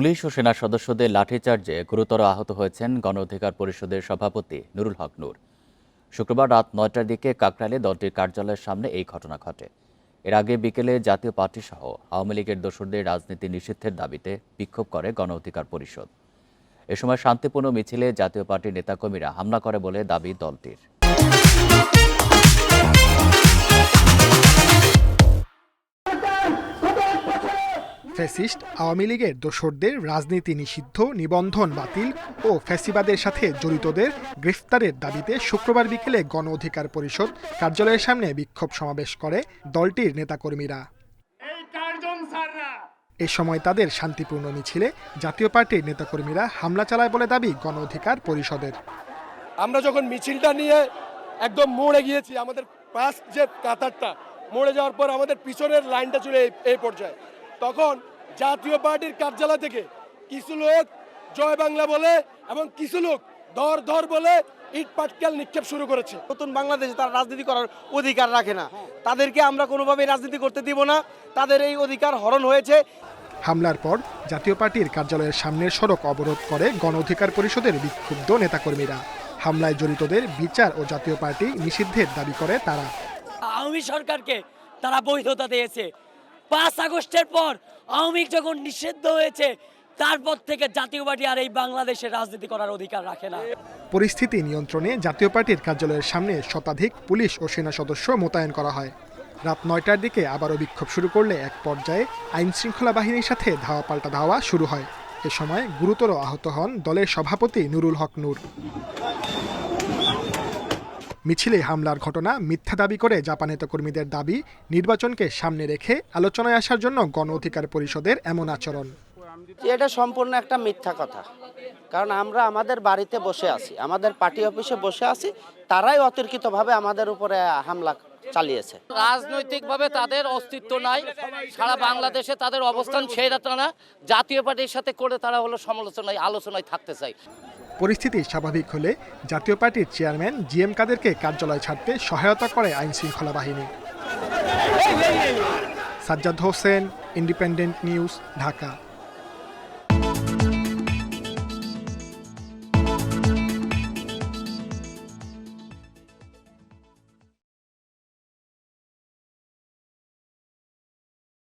Police ও সেনা সদস্যদের লাঠিচার্জে গুরুতর আহত হয়েছেন গণ অধিকার পরিষদের সভাপতি নুরুল হক নূর। শুক্রবার রাত নয়টার দিকে কাকরাইলে দলটির কার্যালয়ের সামনে এই ঘটনা ঘটে। এর আগে বিকেলে জাতীয় পার্টি সহ আওয়ামী লীগের দোসরদের রাজনীতি নিষিদ্ধের দাবিতে বিক্ষোভ করে গণ অধিকার পরিষদ। এ সময় শান্তিপূর্ণ মিছিলে জাতীয় পার্টির নেতাকর্মীরা হামলা করে বলে দাবি দলটির। ফ্যাসিস্ট আওয়ামী লীগের দোসরদের রাজনীতি নিষিদ্ধ নিবন্ধন বাতিল ও ফ্যাসিবাদের সাথে জড়িতদের গ্রেফতারের দাবিতে শুক্রবার বিকেলে গণ অধিকার পরিষদ কার্যালয়ের সামনে বিক্ষোভ সমাবেশ করে দলটির নেতাকর্মীরা। এ সময় তাদের শান্তিপূর্ণ মিছিলে জাতীয় পার্টির নেতাকর্মীরা হামলা চালায় বলে দাবি গণ অধিকার পরিষদের। আমরা যখন মিছিলটা নিয়ে একদম মোড়ে গিয়েছি আমাদের পাশ যে কাতারটা মোড়ে যাওয়ার পর আমাদের পিছনের লাইনটা চলে এই পর্যায়ে। তখন জাতীয় পার্টির কার্যালয় থেকে কিছু লোক জয় বাংলা বলে এবং কিছু লোক ধর ধর বলে ইট পাটকেল নিক্ষেপ শুরু করেছে। নতুন বাংলাদেশে তারা রাজনীতি করার অধিকার রাখে না। তাদেরকে আমরা কোনোভাবেই রাজনীতি করতে দিব না। তাদের এই অধিকার হরণ হয়েছে। হামলার পর জাতীয় পার্টির কার্যালয়ের সামনের সড়ক অবরোধ করে গণ অধিকার পরিষদের বিক্ষুব্ধ নেতাকর্মীরা। হামলায় জড়িতদের বিচার ও জাতীয় পার্টি নিষিদ্ধের দাবি করে তারা। আওয়ামী সরকারকে তারা বৈধতা দিয়েছে। পাঁচ আগস্টের পর আওয়ামী যখন নিষিদ্ধ হয়েছে, তারপর থেকে জাতীয় পার্টি আর এই বাংলাদেশের রাজনীতি করার অধিকার রাখে না। পরিস্থিতি নিয়ন্ত্রণে জাতীয় পার্টির কার্যালয়ের সামনে শতাধিক পুলিশ ও সেনা সদস্য মোতায়েন করা হয়। রাত নয়টার দিকে আবারও বিক্ষোভ শুরু করলে এক পর্যায়ে আইন শৃঙ্খলা বাহিনীর সাথে ধাওয়া পাল্টা ধাওয়া শুরু হয়। এ সময় গুরুতর আহত হন দলের সভাপতি নুরুল হক নূর। মিছিলে হামলার ঘটনা, মিথ্যা দাবি করে জাপান নেতাকর্মীদের দাবি, নির্বাচনকে সামনে রেখে আলোচনায় আসার জন্য গণ অধিকার পরিষদের এমন আচরণ। এটা সম্পূর্ণ একটা মিথ্যা কথা। কারণ আমরা আমাদের বাড়িতে বসে আছি, আমাদের পার্টি অফিসে বসে আছি, তারাই অতর্কিতভাবে আমাদের উপরে হামলা চালিয়েছে। রাজনৈতিকভাবে তাদের অস্তিত্ব নাই। সারা বাংলাদেশে তাদের অবস্থান সেরাটা না জাতীয় পার্টির সাথে করে তারা হলো সমালোচনায় আলোচনায় থাকতে চায়। পরিস্থিতি স্বাভাবিক হলে জাতীয় পার্টির চেয়ারম্যান জি এম কাদেরকে কার্যালয় ছাড়তে সহায়তা করে আইন শৃঙ্খলা বাহিনী। Sajjad Hossain Independent News Dhaka.